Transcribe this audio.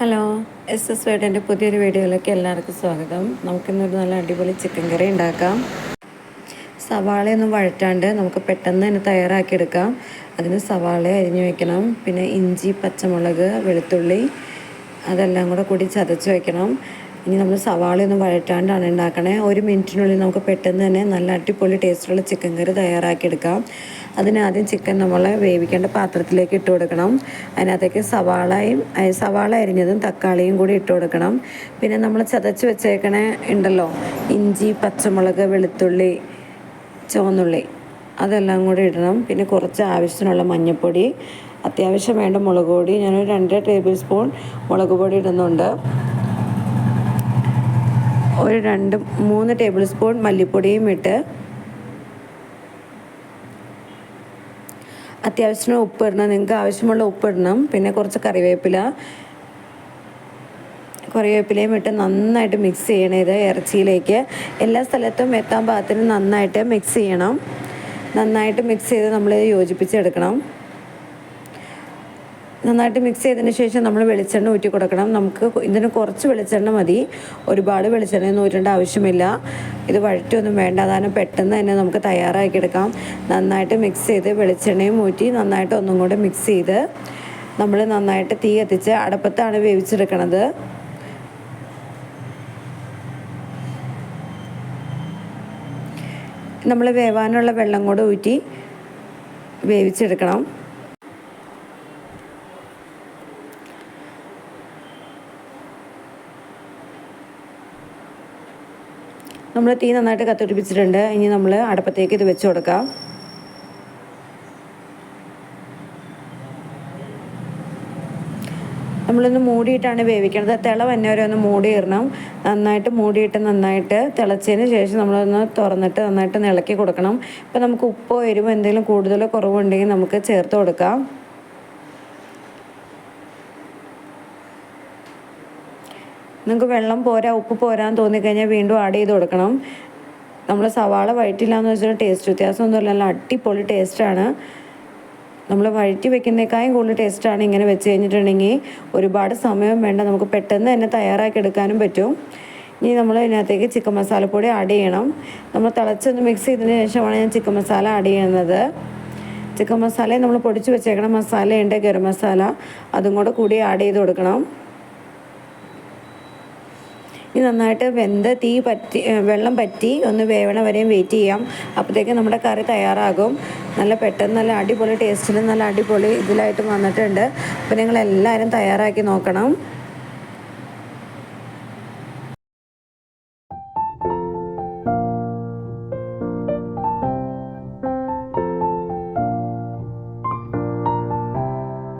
Hello S S വേട്ടന്റെ പുതിയൊരു വീഡിയോയിലേക്ക് എല്ലാവർക്കും സ്വാഗതം. നമുക്കിന്നൊരു നല്ല അടിപൊളി ചിക്കൻ കറി ഉണ്ടാക്കാം. സവാളയൊന്നും വഴറ്റാണ്ട് നമുക്ക് പെട്ടെന്ന് തന്നെ തയ്യാറാക്കിയെടുക്കാം. അതിന് സവാള അരിഞ്ഞു വയ്ക്കണം പിന്നെ ഇഞ്ചി പച്ചമുളക് വെളുത്തുള്ളി അതെല്ലാം കൂടെ കൂടി ചതച്ച് വെക്കണം. ഇനി നമ്മൾ സവാളയൊന്നും വഴറ്റാണ്ടാണ് ഉണ്ടാക്കണേ. ഒരു മിനിറ്റിനുള്ളിൽ നമുക്ക് പെട്ടെന്ന് തന്നെ നല്ല അടിപൊളി ടേസ്റ്റുള്ള ചിക്കൻ കറി തയ്യാറാക്കിയെടുക്കാം. അതിനാദ്യം ചിക്കൻ നമ്മൾ വേവിക്കേണ്ട പാത്രത്തിലേക്ക് ഇട്ട് കൊടുക്കണം. അതിനകത്തേക്ക് സവാളയും സവാള അരിഞ്ഞതും തക്കാളിയും കൂടി ഇട്ട് കൊടുക്കണം. പിന്നെ നമ്മൾ ചതച്ച് വെച്ചേക്കണേ ഉണ്ടല്ലോ ഇഞ്ചി പച്ചമുളക് വെളുത്തുള്ളി ചുവന്നുള്ളി അതെല്ലാം കൂടി ഇടണം. പിന്നെ കുറച്ച് ആവശ്യത്തിനുള്ള മഞ്ഞൾപ്പൊടി അത്യാവശ്യം വേണ്ട മുളക് പൊടി. ഞാനൊരു രണ്ട് ടേബിൾ സ്പൂൺ മുളക് പൊടി ഇടുന്നുണ്ട്. ഒരു രണ്ട് മൂന്ന് ടേബിൾ സ്പൂൺ മല്ലിപ്പൊടിയും ഇട്ട് അത്യാവശ്യത്തിന് ഉപ്പിടണം നിങ്ങൾക്ക് ആവശ്യമുള്ള ഉപ്പിടണം പിന്നെ കുറച്ച് കറിവേപ്പില. കറിവേപ്പിലയും ഇട്ട് നന്നായിട്ട് മിക്സ് ചെയ്യണം ഇത് ഇറച്ചിയിലേക്ക്. എല്ലാ സ്ഥലത്തും എത്താൻ പാകത്തിന് നന്നായിട്ട് മിക്സ് ചെയ്യണം. നന്നായിട്ട് മിക്സ് ചെയ്ത് നമ്മൾ യോജിപ്പിച്ചെടുക്കണം. നന്നായിട്ട് മിക്സ് ചെയ്തതിന് ശേഷം നമ്മൾ വെളിച്ചെണ്ണ ഊറ്റി കൊടുക്കണം. നമുക്ക് ഇതിന് കുറച്ച് വെളിച്ചെണ്ണ മതി. ഒരുപാട് വെളിച്ചെണ്ണ ഊറ്റേണ്ട ആവശ്യമില്ല. ഇത് വഴറ്റൊന്നും വേണ്ട. അതാണ് പെട്ടെന്ന് തന്നെ നമുക്ക് തയ്യാറാക്കി എടുക്കാം. നന്നായിട്ട് മിക്സ് ചെയ്ത് വെളിച്ചെണ്ണയും ഊറ്റി നന്നായിട്ട് ഒന്നും കൂടെ മിക്സ് ചെയ്ത് നമ്മൾ നന്നായിട്ട് തീ കത്തിച്ച് അടപ്പത്താണ് വേവിച്ചെടുക്കണത്. നമ്മൾ വേവാനുള്ള വെള്ളം കൂടെ ഊറ്റി വേവിച്ചെടുക്കണം. നമ്മൾ തീ നന്നായിട്ട് കത്തിപ്പിച്ചിട്ടുണ്ട് ഇനി നമ്മൾ അടുപ്പത്തേക്ക് ഇത് വെച്ച് കൊടുക്കാം. നമ്മളൊന്ന് മൂടിയിട്ടാണ് വേവിക്കുന്നത് തിള വന്നെ വരെ മൂടിയിടണം. നന്നായിട്ട് മൂടിയിട്ട് നന്നായിട്ട് തിളച്ചതിന് ശേഷം നമ്മളൊന്ന് തുറന്നിട്ട് നന്നായിട്ട് ഇളക്കി കൊടുക്കണം. ഇപ്പം നമുക്ക് ഉപ്പോ എരിവോ എന്തെങ്കിലും കൂടുതലോ കുറവുണ്ടെങ്കിൽ നമുക്ക് ചേർത്ത് കൊടുക്കാം. നിങ്ങൾക്ക് വെള്ളം പോരാ ഉപ്പ് പോരാന്ന് തോന്നിക്കഴിഞ്ഞാൽ വീണ്ടും ആഡ് ചെയ്ത് കൊടുക്കണം. നമ്മൾ സവാള വഴറ്റില്ല എന്ന് വെച്ചാൽ ടേസ്റ്റ് വ്യത്യാസമൊന്നുമില്ല നല്ല അടിപൊളി ടേസ്റ്റാണ് നമ്മൾ വഴറ്റി വെക്കുന്നേക്കായും കൂടുതൽ ടേസ്റ്റാണ് ഇങ്ങനെ വെച്ച് കഴിഞ്ഞിട്ടുണ്ടെങ്കിൽ ഒരുപാട് സമയം വേണ്ട നമുക്ക് പെട്ടെന്ന് തന്നെ തയ്യാറാക്കി എടുക്കാനും പറ്റും. ഇനി നമ്മൾ ഇതിനകത്തേക്ക് ചിക്കൻ മസാലപ്പൊടി ആഡ് ചെയ്യണം. നമ്മൾ തിളച്ചൊന്ന് മിക്സ് ചെയ്തതിന് ശേഷമാണ് ഞാൻ ചിക്കൻ മസാല ആഡ് ചെയ്യുന്നത്. ചിക്കൻ മസാലയും നമ്മൾ പൊടിച്ച് വെച്ചേക്കണം മസാലയുണ്ട് ഗരം മസാല. അതും കൂടെ കൂടി ആഡ് ചെയ്ത് കൊടുക്കണം. ഇനി നന്നായിട്ട് വെന്ത് തീ പറ്റി വെള്ളം പറ്റി ഒന്ന് വേവണ വരെയും വെയിറ്റ് ചെയ്യാം. അപ്പോഴത്തേക്ക് നമ്മുടെ കറി തയ്യാറാകും. നല്ല പെട്ടെന്ന് നല്ല അടിപൊളി ടേസ്റ്റിൽ നല്ല അടിപൊളി ഇതിലായിട്ട് വന്നിട്ടുണ്ട്. അപ്പോൾ നിങ്ങളെല്ലാവരും തയ്യാറാക്കി നോക്കണം.